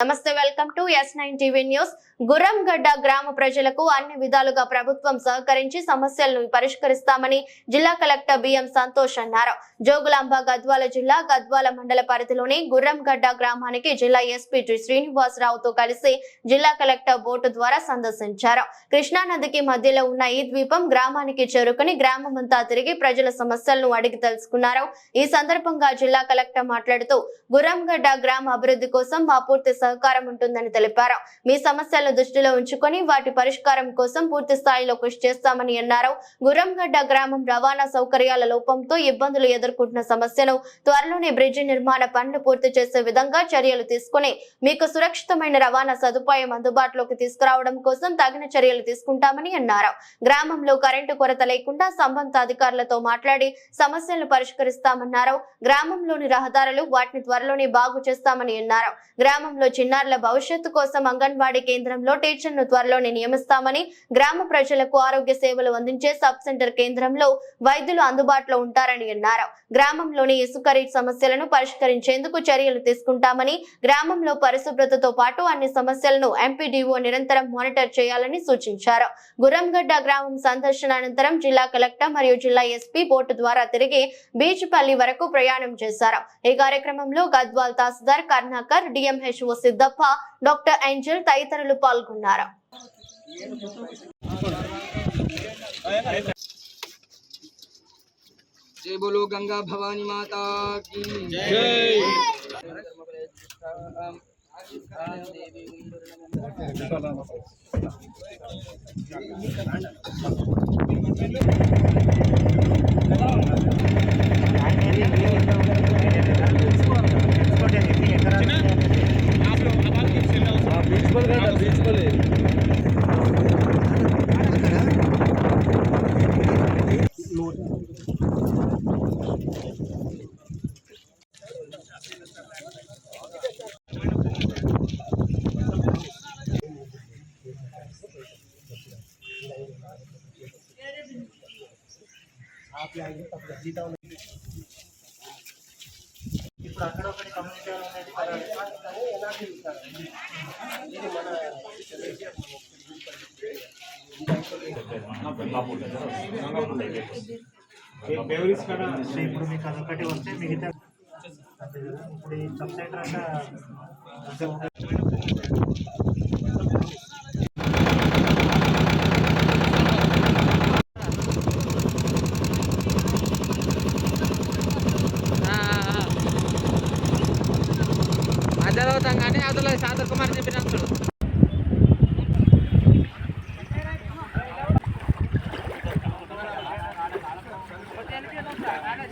నమస్తే welcome to S nine TV news. Gurramgadda గ్రామ ప్రజలకు అన్ని విధాలుగా ప్రభుత్వం సహకరించి సమస్యలను పరిష్కరిస్తామని జిల్లా కలెక్టర్ బిఎం సంతోష్ అన్నారు. జోగులాంబ గద్వాల జిల్లా గద్వాల మండల పరిధిలోని గుర్రంగడ్డ గ్రామానికి జిల్లా ఎస్పీ టి శ్రీనివాసరావుతో కలిసి జిల్లా కలెక్టర్ బోటు ద్వారా సందర్శించారు. కృష్ణానదికి మధ్యలో ఉన్న ఈ ద్వీపం గ్రామానికి చేరుకుని గ్రామమంతా తిరిగి ప్రజల సమస్యలను అడిగి తెలుసుకున్నారు. ఈ సందర్భంగా జిల్లా కలెక్టర్ మాట్లాడుతూ గుర్రంగడ్డ గ్రామ అభివృద్ధి కోసం మా పూర్తి సహకారం ఉంటుందని తెలిపారు. మీ సమస్యలను దృష్టిలో ఉంచుకొని వాటి పరిష్కారం కోసం పూర్తి స్థాయిలో కృషి చేస్తామని అన్నారు. గుర్రంగడ్డ గ్రామం రవాణా సౌకర్యాల లోపంతో ఇబ్బందులు ఎదుర్కొంటున్న సమస్యను త్వరలోనే బ్రిడ్జి నిర్మాణ పనులు పూర్తి చేసే విధంగా చర్యలు తీసుకుని మీకు సురక్షితమైన రవాణా సదుపాయం అందుబాటులోకి తీసుకురావడం కోసం తగిన చర్యలు తీసుకుంటామని అన్నారు. గ్రామంలో కరెంటు కొరత లేకుండా సంబంధిత అధికారులతో మాట్లాడి సమస్యలను పరిష్కరిస్తామన్నారు. గ్రామంలోని రహదారులు వాటిని త్వరలోనే బాగు చేస్తామని అన్నారు. గ్రామంలో చిన్నారుల భవిష్యత్తు కోసం అంగన్వాడీ కేంద్రంలో టీచర్ను త్వరలోనే నియమిస్తామని గ్రామ ప్రజలకు ఆరోగ్య సేవలు అందించే సబ్ సెంటర్ కేంద్రంలో వైద్యులు అందుబాటులో ఉంటారని అన్నారు. గ్రామంలోని ఇసుక రీచ్ సమస్యలను పరిష్కరించేందుకు చర్యలు తీసుకుంటామని గ్రామంలో పరిశుభ్రతతో పాటు అన్ని సమస్యలను ఎంపీడీఓ నిరంతరం మానిటర్ చేయాలని సూచించారు. గురంగడ్డ గ్రామం సందర్శన అనంతరం జిల్లా కలెక్టర్ మరియు జిల్లా ఎస్పీ బోటు ద్వారా తిరిగి బీచ్పల్లి వరకు ప్రయాణం చేశారు. ఈ కార్యక్రమంలో గద్వాల్ తహసీల్దార్ Karnakar DMHO Siddhappa doctor Angel తదితరులు పాల్గొన్నారు. जय बोलो गंगा भवानी माता की। जय। आप లాగే తప్ప జీతాలు ఇప్పుడు అక్కడొకటి కమ్యూనికేట్ అనేది కానీ ఎలాంటి ఇది మన ఇప్పుడు మీకు అదొకటి వస్తే మిగతా ఇప్పుడు ఈ సబ్ సెంటర్ అంటే చదవటం కానీ అతను శాంతకుమార్ చెప్పిన